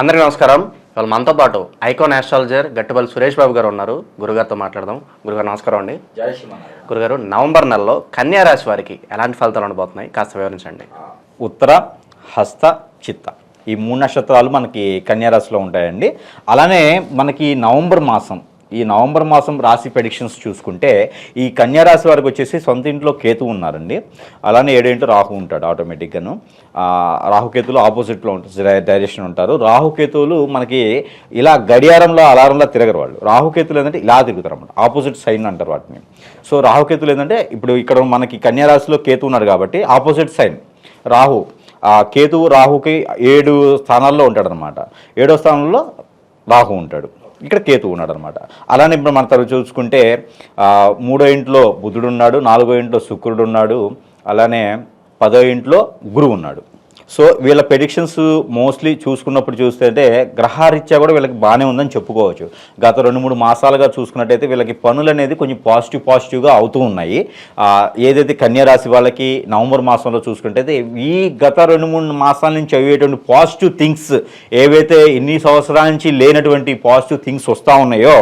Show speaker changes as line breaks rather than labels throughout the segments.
అందరికీ నమస్కారం. ఇవాళ మనతో పాటు ఐకాన్ ఆస్ట్రాలజర్ గట్టిపల్లి సురేష్ బాబు గారు ఉన్నారు. గురుగారితో మాట్లాడదాం. గురుగారు నమస్కారం అండి. గురుగారు నవంబర్ నెలలో కన్యా రాశి వారికి ఎలాంటి ఫలితాలు ఉండబోతున్నాయి? కాస్త వివరించండి.
ఉత్తర హస్త చిత్త. ఈ మూడు నక్షత్రాలు మనకి కన్యారాశిలో ఉంటాయండి. అలానే మనకి నవంబర్ మాసం ఈ నవంబర్ మాసం రాశి ప్రెడిక్షన్స్ చూసుకుంటే ఈ కన్యారాశి వారికి వచ్చేసి సొంత ఇంట్లో కేతు ఉన్నారండి. అలానే ఏడేంటో రాహు ఉంటాడు ఆటోమేటిక్గాను రాహుకేతులు ఆపోజిట్లో ఉంటుంది డైరెక్షన్ ఉంటారు రాహుకేతువులు మనకి ఇలా గడియారంలో అలారంలో తిరగరు వాళ్ళు. రాహుకేతులు ఏంటంటే ఇలా తిరుగుతారు అన్నమాట. ఆపోజిట్ సైన్ అంటారు వాటిని. సో రాహుకేతులు ఏంటంటే ఇప్పుడు ఇక్కడ మనకి కన్యారాశిలో కేతు ఉన్నాడు కాబట్టి ఆపోజిట్ సైన్ రాహు ఆ కేతువు రాహుకి ఏడు స్థానాల్లో ఉంటాడనమాట ఏడో స్థానంలో రాహు ఉంటాడు. ఇక్కడ కేతువు ఉన్నాడు అనమాట అలానే ఇప్పుడు మన తర్వాత చూసుకుంటే మూడో ఇంట్లో బుధుడు ఉన్నాడు నాలుగో ఇంట్లో శుక్రుడు ఉన్నాడు అలానే పదో ఇంట్లో గురువు ఉన్నాడు. సో వీళ్ళ ప్రెడిక్షన్స్ మోస్ట్లీ చూసుకున్నప్పుడు చూస్తే గ్రహారీత్యా కూడా వీళ్ళకి బాగానే ఉందని చెప్పుకోవచ్చు. గత రెండు మూడు మాసాలుగా చూసుకున్నట్టయితే వీళ్ళకి పనులు అనేది కొంచెం పాజిటివ్ పాజిటివ్గా అవుతూ ఉన్నాయి. ఏదైతే కన్యారాశి వాళ్ళకి నవంబర్ మాసంలో చూసుకుంటే ఈ గత రెండు మూడు మాసాల నుంచి అయ్యేటువంటి పాజిటివ్ థింగ్స్ ఏవైతే ఇన్ని సంవత్సరాల నుంచి లేనటువంటి పాజిటివ్ థింగ్స్ వస్తూ ఉన్నాయో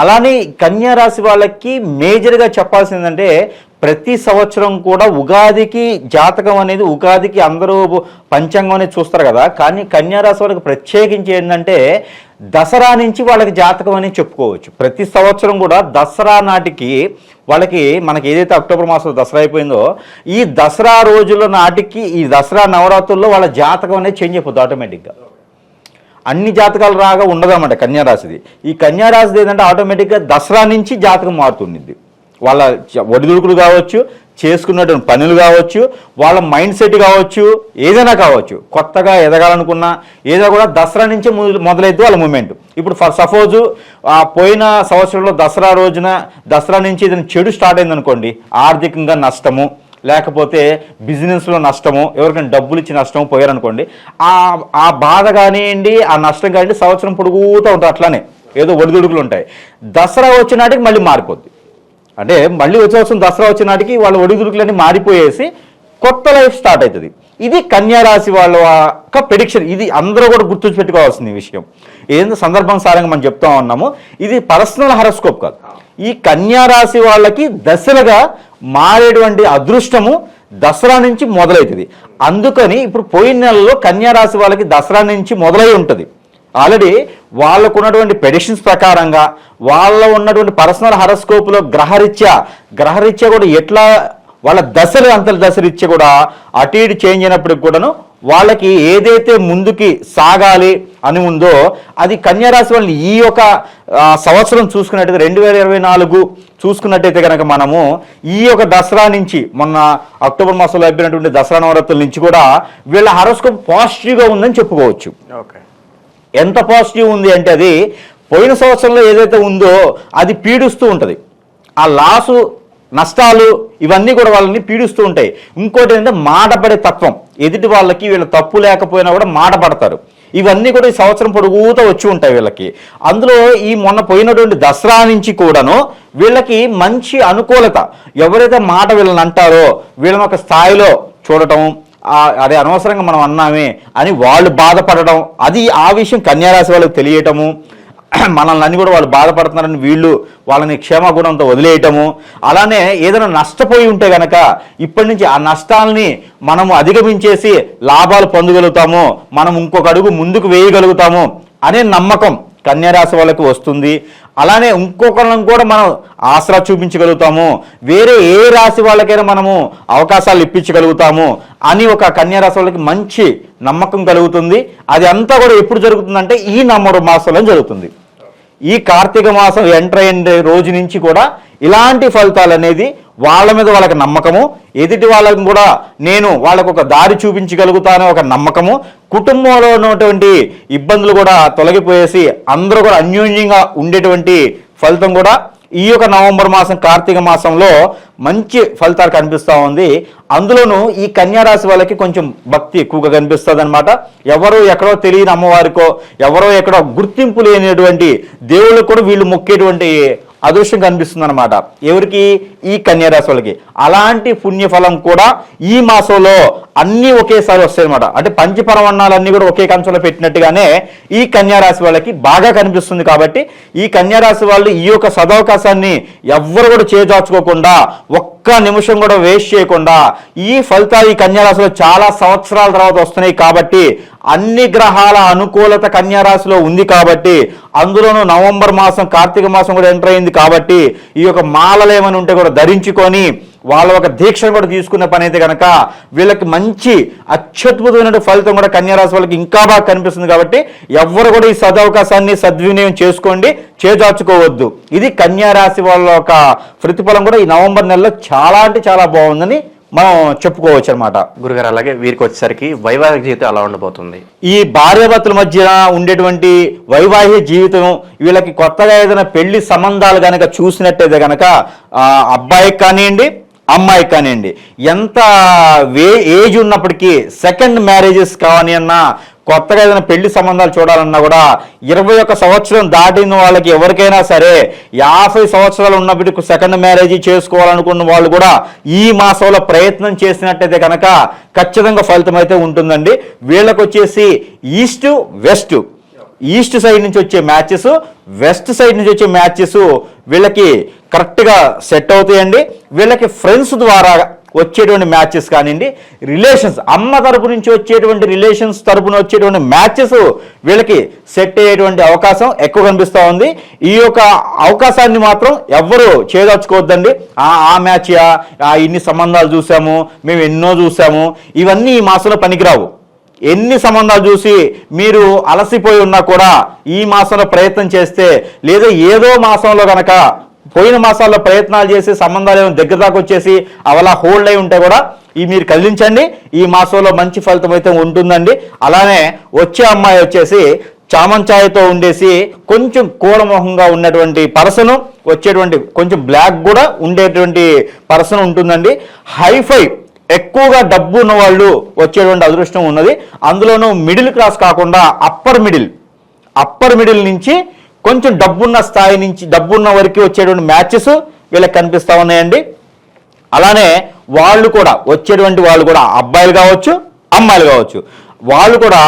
అలానే కన్యా రాశి వాళ్ళకి మేజర్గా చెప్పాల్సిందంటే ప్రతి సంవత్సరం కూడా ఉగాదికి జాతకం అనేది ఉగాదికి అందరూ పంచాంగం అనేది చూస్తారు కదా. కానీ కన్యారాశి వాళ్ళకి ప్రత్యేకించి ఏంటంటే దసరా నుంచి వాళ్ళకి జాతకం అనేది చెప్పుకోవచ్చు. ప్రతి సంవత్సరం కూడా దసరా నాటికి వాళ్ళకి మనకి ఏదైతే అక్టోబర్ మాసంలో దసరా అయిపోయిందో ఈ దసరా రోజుల నాటికి ఈ దసరా నవరాత్రుల్లో వాళ్ళ జాతకం అనేది చేంజ్ అయిపోద్ది ఆటోమేటిక్గా. అన్ని జాతకాలు రాగా ఉండదన్నమాట కన్యారాశిది ఈ కన్యారాశిది ఏంటంటే ఆటోమేటిక్గా దసరా నుంచి జాతకం మారుతుండిద్ది. వాళ్ళ ఒడిదుడుకులు కావచ్చు చేసుకున్నటువంటి పనులు కావచ్చు వాళ్ళ మైండ్ సెట్ కావచ్చు ఏదైనా కావచ్చు కొత్తగా ఎదగాలనుకున్నా ఏదో కూడా దసరా నుంచే మొదలు మొదలైతే వాళ్ళ మూమెంట్. ఇప్పుడు ఫర్ సపోజు ఆ పోయిన సంవత్సరంలో దసరా రోజున దసరా నుంచి ఏదైనా చెడు స్టార్ట్ అయిందనుకోండి ఆర్థికంగా నష్టము లేకపోతే బిజినెస్లో నష్టము ఎవరికైనా డబ్బులు ఇచ్చి నష్టము పోయారనుకోండి ఆ ఆ బాధ కానివ్వండి ఆ నష్టం కానివ్వండి సంవత్సరం పొడుగుతూ ఉంటుంది అట్లానే ఏదో ఒడిదుడుకులు ఉంటాయి. దసరా వచ్చినాటికి మళ్ళీ మారిపోద్ది. అంటే మళ్ళీ వచ్చే సంవత్సరం దసరా వచ్చిన నాటికి వాళ్ళ ఒడిదుడుకులన్నీ మారిపోయేసి కొత్త లైఫ్ స్టార్ట్ అవుతుంది. ఇది కన్యారాశి వాళ్ళ యొక్క ప్రిడిక్షన్ ఇది అందరూ కూడా గుర్తు పెట్టుకోవాల్సిన విషయం. ఏందో సందర్భానుసారంగా మనం చెప్తా ఉన్నాము. ఇది పర్సనల్ హరస్కోప్ కాదు. ఈ కన్యారాశి వాళ్ళకి దశలుగా మారేటువంటి అదృష్టము దసరా నుంచి మొదలవుతుంది. అందుకని ఇప్పుడు పోయిన నెలలో కన్యా రాశి వాళ్ళకి దసరా నుంచి మొదలై ఉంటుంది. ఆల్రెడీ వాళ్ళకు ఉన్నటువంటి ప్రెడిక్షన్స్ ప్రకారంగా వాళ్ళ ఉన్నటువంటి పర్సనల్ హరస్కోప్లో గ్రహరీత్యా గ్రహరీత్యా కూడా ఎట్లా వాళ్ళ దశలు అంతల దశరీత్యా కూడా అటు ఇటు చేంజ్ అయినప్పటికి కూడాను వాళ్ళకి ఏదైతే ముందుకి సాగాలి అని ఉందో అది కన్యారాశి వాళ్ళని ఈ యొక్క సంవత్సరం చూసుకున్నట్టయితే రెండు వేల ఇరవై నాలుగు చూసుకున్నట్టయితే కనుక మనము ఈ యొక్క దసరా నుంచి మొన్న అక్టోబర్ మాసంలో అయిపోయినటువంటి దసరా నవరాత్రుల నుంచి కూడా వీళ్ళ హరోస్కోప్ పాజిటివ్గా ఉందని చెప్పుకోవచ్చు.
ఓకే
ఎంత పాజిటివ్ ఉంది అంటే అది పోయిన సంవత్సరంలో ఏదైతే ఉందో అది పీడిస్తూ ఉంటుంది. ఆ లాసు నష్టాలు ఇవన్నీ కూడా వాళ్ళని పీడిస్తూ ఉంటాయి. ఇంకోటి ఏంటంటే మాటపడే తత్వం. ఎదుటి వాళ్ళకి వీళ్ళ తప్పు లేకపోయినా కూడా మాట పడతారు. ఇవన్నీ కూడా ఈ సంవత్సరం పొడుగుతూ వచ్చి ఉంటాయి వీళ్ళకి. అందులో ఈ మొన్న పోయినటువంటి దసరా నుంచి కూడాను వీళ్ళకి మంచి అనుకూలత. ఎవరైతే మాట వీళ్ళని అంటారో వీళ్ళని ఒక స్థాయిలో చూడటం అదే అనవసరంగా మనం అన్నామే అని వాళ్ళు బాధపడడం అది ఆ విషయం కన్యారాశి వాళ్ళకి తెలియటము మనల్ని అన్ని కూడా వాళ్ళు బాధపడుతున్నారని వీళ్ళు వాళ్ళని క్షేమగుణంతో వదిలేయటము అలానే ఏదైనా నష్టపోయి ఉంటే గనక ఇప్పటి నుంచి ఆ నష్టాలని మనము అధిగమించేసి లాభాలు పొందగలుగుతాము మనం ఇంకొక అడుగు ముందుకు వేయగలుగుతాము అనే నమ్మకం కన్యారాశి వాళ్ళకి వస్తుంది. అలానే ఇంకొకళ్ళని కూడా మనం ఆసరా చూపించగలుగుతాము వేరే ఏ రాశి వాళ్ళకైనా మనము అవకాశాలు ఇప్పించగలుగుతాము అని ఒక కన్యారాశి మంచి నమ్మకం కలుగుతుంది. అది అంతా కూడా ఎప్పుడు జరుగుతుందంటే ఈ నమ్మరు మాసంలో జరుగుతుంది. ఈ కార్తీక మాసం ఎంటర్ అయిన రోజు నుంచి కూడా ఇలాంటి ఫలితాలు అనేది వాళ్ళ మీద వాళ్ళకి నమ్మకము ఎదుటి వాళ్ళకి కూడా నేను వాళ్ళకు ఒక దారి చూపించగలుగుతానే ఒక నమ్మకము కుటుంబంలో ఉన్నటువంటి ఇబ్బందులు కూడా తొలగిపోయేసి అందరూ కూడా అన్యోన్యంగా ఉండేటువంటి ఫలితం కూడా ఈ యొక్క నవంబర్ మాసం కార్తీక మాసంలో మంచి ఫలితాలు కనిపిస్తూ ఉంది. అందులోనూ ఈ కన్యారాశి వాళ్ళకి కొంచెం భక్తి ఎక్కువగా కనిపిస్తుంది అనమాట ఎవరో ఎక్కడో తెలియని అమ్మవారికో ఎవరో ఎక్కడో గుర్తింపు లేనటువంటి దేవుళ్ళకు కూడా వీళ్ళు మొక్కేటువంటి అదృష్టం కనిపిస్తుంది అనమాట ఎవరికి? ఈ కన్యారాశి వాళ్ళకి. అలాంటి పుణ్యఫలం కూడా ఈ మాసంలో అన్నీ ఒకేసారి వస్తాయి అనమాట అంటే అన్నీ కూడా ఒకే కంచంలో పెట్టినట్టుగానే ఈ కన్యారాశి వాళ్ళకి బాగా కనిపిస్తుంది కాబట్టి ఈ కన్యారాశి వాళ్ళు ఈ యొక్క సదవకాశాన్ని ఎవ్వరు కూడా చేజార్చుకోకుండా ఒక్క నిమిషం కూడా వేస్ట్ చేయకుండా ఈ ఫలితాలు ఈ కన్యారాశిలో చాలా సంవత్సరాల తర్వాత వస్తున్నాయి కాబట్టి అన్ని గ్రహాల అనుకూలత కన్యారాశిలో ఉంది కాబట్టి అందులోనూ నవంబర్ మాసం కార్తీక మాసం కూడా ఎంటర్ అయింది కాబట్టి ఈ యొక్క మాలలు ఏమైనా ఉంటే కూడా ధరించుకొని వాళ్ళ ఒక దీక్షను కూడా తీసుకున్న పని అయితే కనుక వీళ్ళకి మంచి అత్యద్భుతమైన ఫలితం కూడా కన్యారాశి వాళ్ళకి ఇంకా బాగా కనిపిస్తుంది కాబట్టి ఎవ్వరు కూడా ఈ సదవకాశాన్ని సద్వినియోగం చేసుకోండి చేజార్చుకోవద్దు. ఇది కన్యారాశి వాళ్ళ ఒక ప్రతిఫలం కూడా ఈ నవంబర్ నెలలో చాలా అంటే చాలా బాగుందని మనం చెప్పుకోవచ్చు అనమాట
గురుగారు అలాగే వీరికి వచ్చేసరికి వైవాహిక జీవితం ఎలా ఉండబోతుంది.
ఈ భార్యాభర్తల మధ్య ఉండేటువంటి వైవాహిక జీవితం వీళ్ళకి కొత్తగా ఏదైనా పెళ్ళి సంబంధాలు కనుక చూసినట్టయితే కనుక అబ్బాయికి కానివ్వండి అమ్మాయికి కానివ్వండి ఎంత వే ఏజ్ ఉన్నప్పటికీ సెకండ్ మ్యారేజెస్ కావని అన్నా కొత్తగా ఏదైనా పెళ్ళి సంబంధాలు చూడాలన్నా కూడా ఇరవై ఒక్క సంవత్సరం దాటిన వాళ్ళకి ఎవరికైనా సరే యాభై సంవత్సరాలు ఉన్నప్పటికీ సెకండ్ మ్యారేజ్ చేసుకోవాలనుకున్న వాళ్ళు కూడా ఈ మాసంలో ప్రయత్నం చేసినట్టయితే కనుక ఖచ్చితంగా ఫలితం అయితే ఉంటుందండి. వీళ్ళకి వచ్చేసి ఈస్ట్ వెస్ట్. ఈస్ట్ సైడ్ నుంచి వచ్చే మ్యాచెస్ వెస్ట్ సైడ్ నుంచి వచ్చే మ్యాచెస్ వీళ్ళకి కరెక్ట్గా సెట్ అవుతాయండి. వీళ్ళకి ఫ్రెండ్స్ ద్వారా వచ్చేటువంటి మ్యాచెస్ కానివ్వండి రిలేషన్స్ అమ్మ తరపు నుంచి వచ్చేటువంటి రిలేషన్స్ తరపున వచ్చేటువంటి మ్యాచెస్ వీళ్ళకి సెట్ అయ్యేటువంటి అవకాశం ఎక్కువ కనిపిస్తూ ఉంది. ఈ యొక్క అవకాశాన్ని మాత్రం ఎవ్వరూ చేదర్చుకోవద్దండి ఆ మ్యాచ్ ఇన్ని సంబంధాలు చూసాము మేము ఎన్నో చూసాము ఇవన్నీ ఈ మాసంలో పనికిరావు. ఎన్ని సంబంధాలు చూసి మీరు అలసిపోయి ఉన్నా కూడా ఈ మాసంలో ప్రయత్నం చేస్తే లేదా ఏదో మాసంలో కనుక పోయిన మాసాల్లో ప్రయత్నాలు చేసి సంబంధాలు ఏమైనా దగ్గర దాకా వచ్చేసి అవలా హోల్డ్ అయి ఉంటే కూడా ఈ మీరు కదిలించండి. ఈ మాసంలో మంచి ఫలితం అయితే ఉంటుందండి. అలానే వచ్చే అమ్మాయి వచ్చేసి చామంచాయతో ఉండేసి కొంచెం కూలమోహంగా ఉన్నటువంటి పర్సను వచ్చేటువంటి కొంచెం బ్లాక్ కూడా ఉండేటువంటి పర్సన్ ఉంటుందండి. హైఫై ఎక్కువగా డబ్బు ఉన్న వాళ్ళు వచ్చేటువంటి అదృష్టం ఉన్నది. అందులోనూ మిడిల్ క్లాస్ కాకుండా అప్పర్ మిడిల్ అప్పర్ మిడిల్ నుంచి కొంచెం డబ్బున్న స్థాయి నుంచి డబ్బున్న వరకు వచ్చేటువంటి మ్యాచెస్ వీళ్ళకి కనిపిస్తూ ఉన్నాయండి. అలానే వాళ్ళు కూడా వచ్చేటువంటి వాళ్ళు కూడా అబ్బాయిలు కావచ్చు అమ్మాయిలు కావచ్చు వాళ్ళు కూడా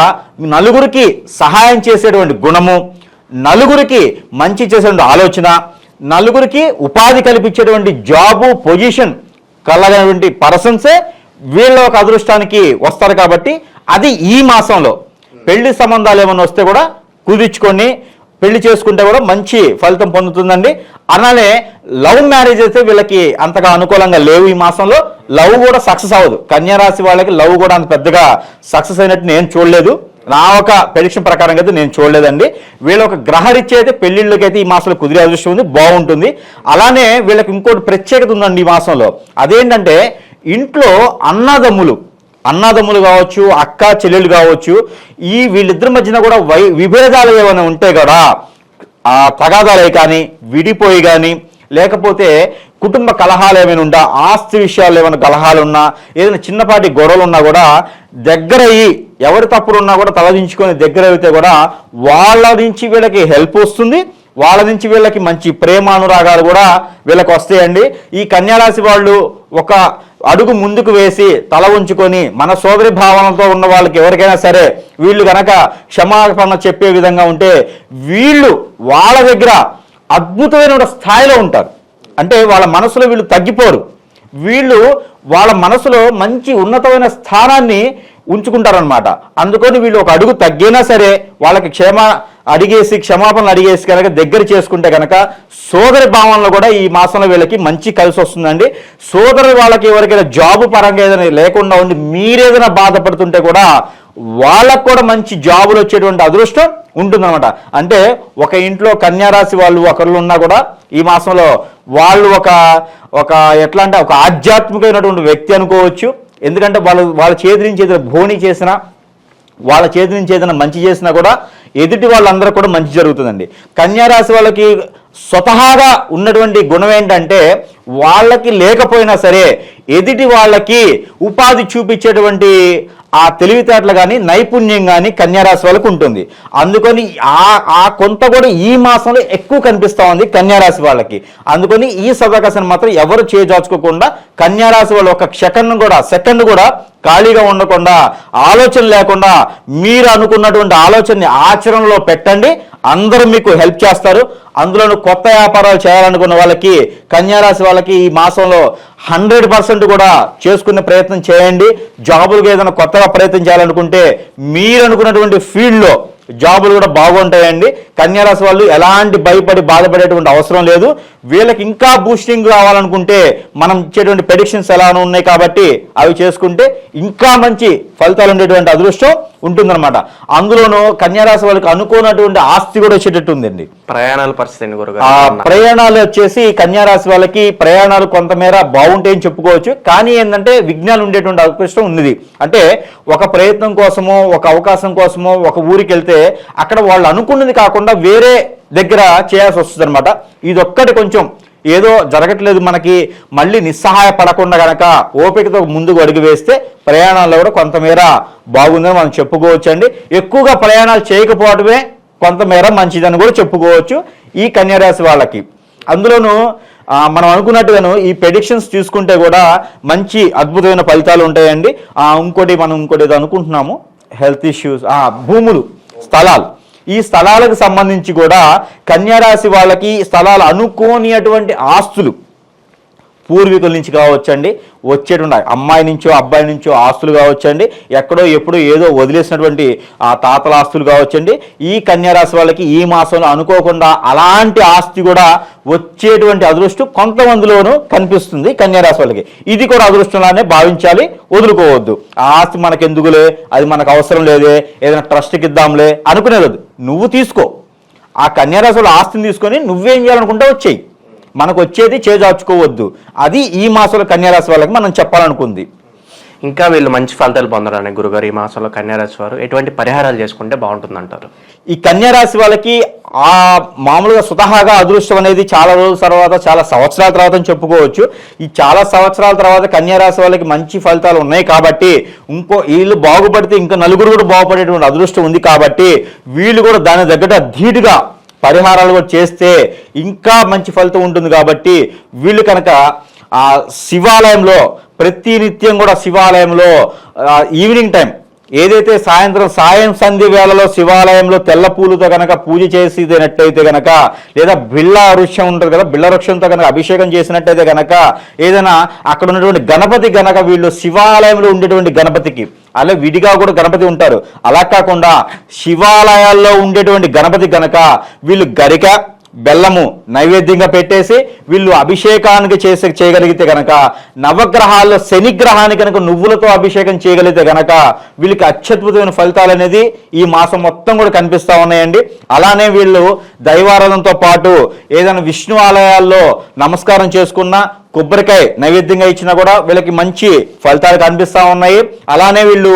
నలుగురికి సహాయం చేసేటువంటి గుణము నలుగురికి మంచి చేసేటువంటి ఆలోచన నలుగురికి ఉపాధి కల్పించేటువంటి జాబు పొజిషన్ కలగనటువంటి పర్సన్సే వీళ్ళ ఒక అదృష్టానికి వస్తారు కాబట్టి అది ఈ మాసంలో. పెళ్ళి సంబంధాలు ఏమైనా వస్తే కూడా కుదిర్చుకొని పెళ్ళి చేసుకుంటే కూడా మంచి ఫలితం పొందుతుందండి. అలానే లవ్ మ్యారేజ్ అయితే వీళ్ళకి అంతగా అనుకూలంగా లేవు ఈ మాసంలో. లవ్ కూడా సక్సెస్ అవ్వదు. కన్యారాశి వాళ్ళకి లవ్ కూడా అంత పెద్దగా సక్సెస్ అయినట్టు నేను చూడలేదు. నా ఒక ప్రెడిక్షన్ ప్రకారం అయితే నేను చూడలేదండి. వీళ్ళ ఒక గ్రహరీత్యా అయితే పెళ్ళిళ్ళకి అయితే ఈ మాసంలో కుదిరే అదృష్టం ఉంది బాగుంటుంది. అలానే వీళ్ళకి ఇంకోటి ప్రత్యేకత ఉందండి ఈ మాసంలో. అదేంటంటే ఇంట్లో అన్నదమ్ములు అన్నదమ్ములు కావచ్చు అక్క చెల్లెలు కావచ్చు ఈ వీళ్ళిద్దరి మధ్యన కూడా వై విభేదాలు ఏమైనా ఉంటే కూడా ఆ తగాదాలే కానీ విడిపోయి కానీ లేకపోతే కుటుంబ కలహాలు ఏమైనా ఉండా ఆస్తి విషయాలు ఏమైనా కలహాలు ఉన్నా ఏదైనా చిన్నపాటి గొడవలు ఉన్నా కూడా దగ్గరయ్యి ఎవరి తప్పులు ఉన్నా కూడా తలదించుకొని దగ్గర అయితే కూడా వాళ్ళ నుంచి వీళ్ళకి హెల్ప్ వస్తుంది వాళ్ళ నుంచి వీళ్ళకి మంచి ప్రేమానురాగాలు కూడా వీళ్ళకి వస్తాయండి. ఈ కన్యారాశి వాళ్ళు ఒక అడుగు ముందుకు వేసి తల ఉంచుకొని మన సోదరి భావనతో ఉన్న వాళ్ళకి ఎవరికైనా సరే వీళ్ళు కనుక క్షమాపణ చెప్పే విధంగా ఉంటే వీళ్ళు వాళ్ళ దగ్గర అద్భుతమైన స్థాయిలో ఉంటారు. అంటే వాళ్ళ మనసులో వీళ్ళు తగ్గిపోరు. వీళ్ళు వాళ్ళ మనసులో మంచి ఉన్నతమైన స్థానాన్ని ఉంచుకుంటారనమాట అందుకని వీళ్ళు ఒక అడుగు తగ్గినా సరే వాళ్ళకి క్షమ అడిగేసి క్షమాపణలు అడిగేసి కనుక దగ్గర చేసుకుంటే కనుక సోదరి భావనలో కూడా ఈ మాసంలో వీళ్ళకి మంచి కలిసి వస్తుందండి. సోదరు వాళ్ళకి ఎవరికైనా జాబ్ పరంగా ఏదైనా లేకుండా ఉండి మీరేదైనా బాధపడుతుంటే కూడా వాళ్ళకు కూడా మంచి జాబులు వచ్చేటువంటి అదృష్టం ఉంటుందన్నమాట. అంటే ఒక ఇంట్లో కన్యారాశి వాళ్ళు ఒకళ్ళు ఉన్నా కూడా ఈ మాసంలో వాళ్ళు ఒక ఒక ఎట్లా అంటే ఒక ఆధ్యాత్మికమైనటువంటి వ్యక్తి అనుకోవచ్చు. ఎందుకంటే వాళ్ళు వాళ్ళ చేతి నుంచి ఏదైనా భోని చేసినా వాళ్ళ చేతి నుంచి ఏదైనా మంచి చేసినా కూడా ఎదుటి వాళ్ళందరూ కూడా మంచి జరుగుతుందండి. కన్యారాశి వాళ్ళకి స్వతహాగా ఉన్నటువంటి గుణం ఏంటంటే వాళ్ళకి లేకపోయినా సరే ఎదుటి వాళ్ళకి ఉపాధి చూపించేటువంటి ఆ తెలివితేటలు కానీ నైపుణ్యం కానీ కన్యారాశి వాళ్ళకు ఉంటుంది. అందుకని ఆ ఆ కొంత కూడా ఈ మాసంలో ఎక్కువ కనిపిస్తూ ఉంది కన్యారాశి వాళ్ళకి. అందుకని ఈ సదవకాశాన్ని మాత్రం ఎవరు చేజాచుకోకుండా కన్యారాశి వాళ్ళు ఒక సెకండ్ కూడా సెకండ్ కూడా ఖాళీగా ఉండకుండా ఆలోచన లేకుండా మీరు అనుకున్నటువంటి ఆలోచనని ఆచరణలో పెట్టండి. అందరూ మీకు హెల్ప్ చేస్తారు. అందులోనూ కొత్త వ్యాపారాలు చేయాలనుకున్న వాళ్ళకి కన్యారాశి వాళ్ళకి ఈ మాసంలో హండ్రెడ్ పర్సెంట్ కూడా చేసుకునే ప్రయత్నం చేయండి. జాబులకు ఏదైనా కొత్తగా ప్రయత్నం చేయాలనుకుంటే మీరు అనుకున్నటువంటి ఫీల్డ్లో జాబులు కూడా బాగుంటాయండి. కన్యారాశి వాళ్ళు ఎలాంటి భయపడి బాధపడేటువంటి అవసరం లేదు. వీళ్ళకి ఇంకా బూస్టింగ్ కావాలనుకుంటే మనం ఇచ్చేటువంటి ప్రెడిక్షన్స్ ఎలా ఉన్నాయి కాబట్టి అవి చేసుకుంటే ఇంకా మంచి ఫలితాలు ఉండేటువంటి అదృష్టం ఉంటుందన్నమాట. అందులోనూ కన్యారాశి వాళ్ళకి అనుకోనటువంటి ఆస్తి కూడా వచ్చేటట్టు ఉందండి
ప్రయాణాల పరిస్థితి
ఆ ప్రయాణాలు వచ్చేసి కన్యారాశి వాళ్ళకి ప్రయాణాలు కొంతమేర బాగుంటాయని చెప్పుకోవచ్చు. కానీ ఏంటంటే విజ్ఞానం ఉండేటువంటి అవకాశం ఉన్నది. అంటే ఒక ప్రయత్నం కోసమో ఒక అవకాశం కోసమో ఒక ఊరికి వెళ్తే అక్కడ వాళ్ళు అనుకున్నది కాకుండా వేరే దగ్గర చేయాల్సి వస్తుంది అనమాట ఇదొక్కటి కొంచెం ఏదో జరగట్లేదు మనకి మళ్ళీ నిస్సహాయపడకుండా గనక ఓపికతో ముందుకు అడుగు వేస్తే ప్రయాణాల్లో కూడా కొంతమేర బాగుందని మనం చెప్పుకోవచ్చు అండి ఎక్కువగా ప్రయాణాలు చేయకపోవడమే కొంతమేర మంచిదని కూడా చెప్పుకోవచ్చు ఈ కన్యారాశి వాళ్ళకి. అందులోనూ మనం అనుకున్నట్టుగాను ఈ ప్రెడిక్షన్స్ చూసుకుంటే కూడా మంచి అద్భుతమైన ఫలితాలు ఉంటాయండి. ఆ, ఇంకోటి మనం ఇంకోటి ఏదో అనుకుంటున్నాము. హెల్త్ ఇష్యూస్ భూములు స్థలాలు. ఈ స్థలాలకు సంబంధించి కూడా కన్యారాశి వాళ్ళకి స్థలాలు అనుకోనిటువంటి ఆస్తులు పూర్వీకుల నుంచి కావచ్చండి. వచ్చేటువంటి అమ్మాయి నుంచో అబ్బాయి నుంచో ఆస్తులు కావచ్చండి. ఎక్కడో ఎప్పుడో ఏదో వదిలేసినటువంటి ఆ తాతల ఆస్తులు కావచ్చండి. ఈ కన్యారాశి వాళ్ళకి ఈ మాసంలో అనుకోకుండా అలాంటి ఆస్తి కూడా వచ్చేటువంటి అదృష్టం కొంతమందిలోనూ కనిపిస్తుంది కన్యారాశి వాళ్ళకి. ఇది కూడా అదృష్టంలానే భావించాలి వదులుకోవద్దు. ఆ ఆస్తి మనకెందుకులే అది మనకు అవసరం లేదే ఏదైనా ట్రస్ట్కి ఇద్దాంలే అనుకునేది నువ్వు తీసుకో. ఆ కన్యారాశి వాళ్ళ ఆస్తిని తీసుకొని నువ్వేం చేయాలనుకుంటే వచ్చేయి మనకు వచ్చేది చేజార్చుకోవద్దు. అది ఈ మాసంలో కన్యారాశి వాళ్ళకి మనం చెప్పాలనుకుంది.
ఇంకా వీళ్ళు మంచి ఫలితాలు పొందడానికి గురుగారు ఈ మాసంలో కన్యారాశి వారు. ఎటువంటి పరిహారాలు చేసుకుంటే బాగుంటుంది అంటారు
ఈ కన్యారాశి వాళ్ళకి ఆ మామూలుగా స్వతహాగా అదృష్టం అనేది చాలా రోజుల తర్వాత చాలా సంవత్సరాల తర్వాత అని చెప్పుకోవచ్చు. ఈ చాలా సంవత్సరాల తర్వాత కన్యారాశి వాళ్ళకి మంచి ఫలితాలు ఉన్నాయి కాబట్టి ఇంకో వీళ్ళు బాగుపడితే ఇంకా నలుగురు కూడా బాగుపడేటువంటి అదృష్టం ఉంది కాబట్టి వీళ్ళు కూడా దాని తగ్గట్టు ధీటుగా పరిహారాలు కూడా చేస్తే ఇంకా మంచి ఫలితం ఉంటుంది కాబట్టి వీళ్ళు కనుక ఆ శివాలయంలో ప్రతి నిత్యం కూడా శివాలయంలో ఈవినింగ్ టైం ఏదైతే సాయంత్రం సాయం సంధి వేళలో శివాలయంలో తెల్ల పూలతో కనుక పూజ చేసినట్టయితే గనక లేదా బిళ్ళ వృక్షం ఉంటుంది కదా బిళ్ళ వృక్షంతో కనుక అభిషేకం చేసినట్టయితే గనక ఏదైనా అక్కడ ఉన్నటువంటి గణపతి గనక వీళ్ళు శివాలయంలో ఉండేటువంటి గణపతికి అలా విడిగా కూడా గణపతి ఉంటారు. అలా కాకుండా శివాలయాల్లో ఉండేటువంటి గణపతి గనక వీళ్ళు గరిక బెల్లము నైవేద్యంగా పెట్టేసి వీళ్ళు అభిషేకానికి చేసే చేయగలిగితే గనక నవగ్రహాల్లో శనిగ్రహాన్ని కనుక నువ్వులతో అభిషేకం చేయగలిగితే గనక వీళ్ళకి అత్యద్భుతమైన ఫలితాలు అనేది ఈ మాసం మొత్తం కూడా కనిపిస్తా ఉన్నాయండి. అలానే వీళ్ళు దైవారాధనతో పాటు ఏదైనా విష్ణు ఆలయాల్లో నమస్కారం చేసుకున్నా కొబ్బరికాయ నైవేద్యంగా ఇచ్చినా కూడా వీళ్ళకి మంచి ఫలితాలు కనిపిస్తా ఉన్నాయి. అలానే వీళ్ళు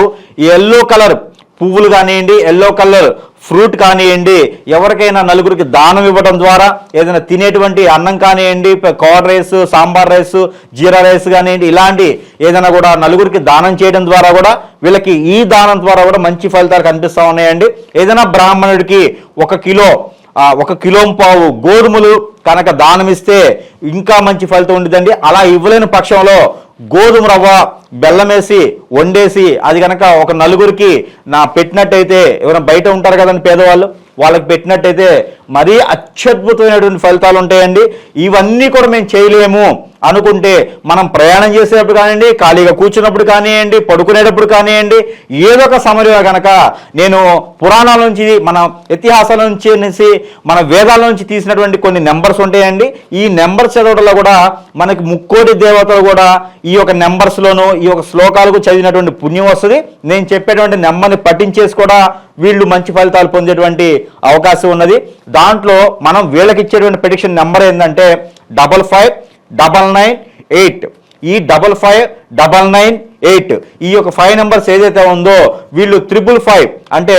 ఎల్లో కలర్ పువ్వులు కానివ్వండి ఎల్లో కలర్ ఫ్రూట్ కానివ్వండి ఎవరికైనా నలుగురికి దానం ఇవ్వడం ద్వారా ఏదైనా తినేటువంటి అన్నం కానివ్వండి curd rice sambar rice jeera rice కానివ్వండి ఇలాంటి ఏదైనా కూడా నలుగురికి దానం చేయడం ద్వారా కూడా వీళ్ళకి ఈ దానం ద్వారా కూడా మంచి ఫలితాలు కనిపిస్తూ ఉన్నాయండి. ఏదైనా బ్రాహ్మణుడికి ఒక కిలో ఒక కిలో పావు గోధుమలు కనుక దానం ఇస్తే ఇంకా మంచి ఫలితం ఉంటుందండి అలా ఇవ్వలేని పక్షంలో గోధుమ రవ్వ బెల్లం వేసి వండేసి అది కనుక ఒక నలుగురికి నా పెట్టినట్టయితే ఎవరైనా బయట ఉంటారు కదండి పేదవాళ్ళు వాళ్ళకి పెట్టినట్టయితే మరీ అత్యద్భుతమైనటువంటి ఫలితాలు ఉంటాయండి. ఇవన్నీ కూడా మేము చేయలేము. అనుకుంటే మనం ప్రయాణం చేసేటప్పుడు కానివ్వండి ఖాళీగా కూర్చున్నప్పుడు కానివ్వండి పడుకునేటప్పుడు కానివ్వండి ఏదో ఒక సమయంలో కనుక నేను పురాణాల నుంచి మన ఇతిహాసాల నుంచి అనేసి మన వేదాల నుంచి తీసినటువంటి కొన్ని నెంబర్స్ ఉంటాయండి. ఈ నెంబర్స్ చదవడంలో కూడా మనకి ముక్కోటి దేవతలు కూడా ఈ యొక్క నెంబర్స్లోను ఈ యొక్క శ్లోకాలకు చదివినటువంటి పుణ్యం వస్తుంది. నేను చెప్పేటువంటి నెంబర్ని పఠించేసి కూడా వీళ్ళు మంచి ఫలితాలు పొందేటువంటి అవకాశం ఉన్నది. దాంట్లో మనం వీళ్ళకి ఇచ్చేటువంటి ప్రెడిక్షన్ నెంబర్ ఏంటంటే double five double nine eight ఈ double five double nine eight ఈ యొక్క ఫైవ్ నెంబర్స్ ఏదైతే ఉందో వీళ్ళు త్రిబుల్ ఫైవ్ అంటే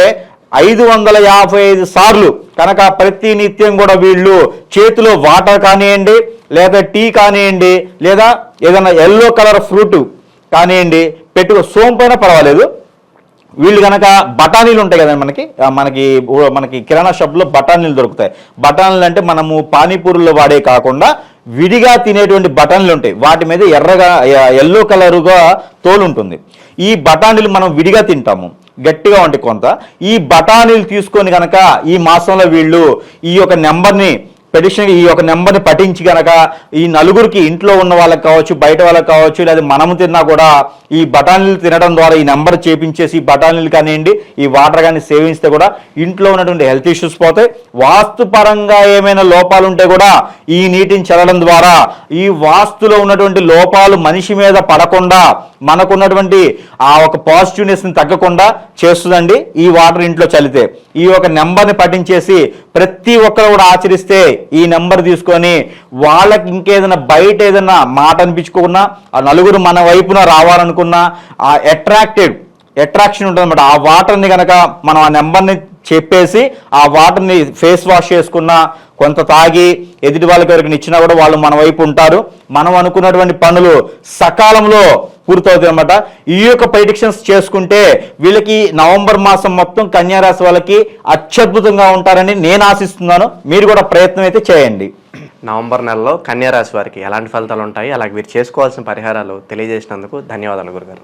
ఐదు వందల యాభై ఐదు సార్లు కనుక ప్రతి నిత్యం కూడా వీళ్ళు చేతిలో వాటర్ కానివ్వండి లేదా టీ కానివ్వండి లేదా ఏదైనా ఎల్లో కలర్ ఫ్రూట్ కానివ్వండి పెట్టుకో సోంపైనా పర్వాలేదు. వీళ్ళు కనుక బఠానీలు ఉంటాయి కదండి మనకి మనకి మనకి కిరాణా షాప్లో బఠానీలు దొరుకుతాయి. బఠానీలు అంటే మనము పానీపూరిలో వాడే కాకుండా విడిగా తినేటువంటి బఠానీలు ఉంటాయి. వాటి మీద ఎర్రగా ఎల్లో కలరుగా తోలు ఉంటుంది. ఈ బఠానీలు మనం విడిగా తింటాము. గట్టిగా ఉంటాయి కొంత ఈ బఠానీలు తీసుకొని కనుక ఈ మాసంలో వీళ్ళు ఈ యొక్క నెంబర్ని పెటిషన్ ఈ యొక్క నెంబర్ని పఠించి గనక ఈ నలుగురికి ఇంట్లో ఉన్న వాళ్ళకి కావచ్చు బయట వాళ్ళకి కావచ్చు లేదా మనము తిన్నా కూడా ఈ బఠానీలు తినడం ద్వారా ఈ నెంబర్ చేపించేసి బఠానీలు కానివ్వండి ఈ వాటర్ కానీ సేవించితే కూడా ఇంట్లో ఉన్నటువంటి హెల్త్ ఇష్యూస్ పోతాయి. వాస్తుపరంగా ఏమైనా లోపాలు ఉంటే కూడా ఈ నీటిని చల్లడం ద్వారా ఈ వాస్తులో ఉన్నటువంటి లోపాలు మనిషి మీద పడకుండా మనకున్నటువంటి ఆ ఒక పాజిటివ్నెస్ని తగ్గకుండా చేస్తుందండి ఈ వాటర్ ఇంట్లో చల్లితే. ఈ ఒక నెంబర్ని పఠించేసి ప్రతి ఒక్కరు కూడా ఆచరిస్తే ఈ నెంబర్ తీసుకొని వాళ్ళకి ఇంకేదైనా బయట ఏదైనా మాట అనిపించుకున్నా ఆ నలుగురు మన వైపున రావాలనుకున్నా ఆ అట్రాక్టెడ్ అట్రాక్షన్ ఉంటుంది ఆ వాటర్ని కనుక మనం ఆ నెంబర్ని చెప్పేసి ఆ వాటర్ని ఫేస్ వాష్ చేసుకున్న కొంత తాగి ఎదుటి వాళ్ళకి ఎవరికి ఇచ్చినా కూడా వాళ్ళు మన వైపు ఉంటారు. మనం అనుకున్నటువంటి పనులు సకాలంలో పూర్తవుతాయి అనమాట ఈ యొక్క ప్రిడిక్షన్స్ చేసుకుంటే వీళ్ళకి నవంబర్ మాసం మొత్తం కన్యారాశి వాళ్ళకి అత్యద్భుతంగా ఉంటారని నేను ఆశిస్తున్నాను. మీరు కూడా ప్రయత్నం అయితే చేయండి.
నవంబర్ నెలలో కన్యారాశి వారికి ఎలాంటి ఫలితాలు ఉంటాయి? అలాగే వీరు చేసుకోవాల్సిన పరిహారాలు తెలియజేసినందుకు ధన్యవాదాలు గురుగారు.